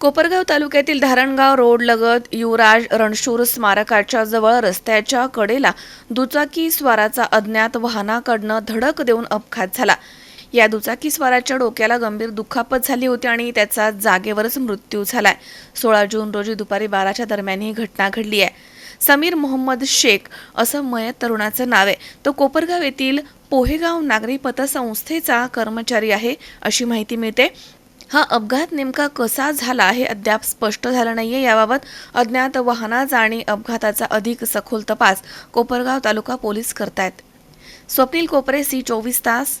कोपरगाव तालुक्यातील धारणगाव रोडलगत युवराज रणशूर स्मारकाच्या जवळ रस्त्याच्या कडेला दुचाकी स्वाराचा अज्ञात वाहनाकडनं धडक देऊन अपघात झाला. या दुचाकी स्वाराच्या डोक्याला गंभीर दुखापत झाली होती आणि त्याचा जागेवरच मृत्यू झालाय. सोळा जून रोजी दुपारी बाराच्या दरम्यान ही घटना घडली आहे. समीर मोहम्मद शेख असं मयत तरुणाचं नाव आहे. तो कोपरगाव येथील पोहेगाव नागरी पतसंस्थेचा कर्मचारी आहे अशी माहिती मिळते. हा अपघात नेमका कसा झाला हे अद्याप स्पष्ट झालं नाहीये. याबाबत अज्ञात वाहनाचा आणि अपघाताचा अधिक सखोल तपास कोपरगाव तालुका पोलीस करतायत. स्वप्नील कोपरे सी चोवीस तास.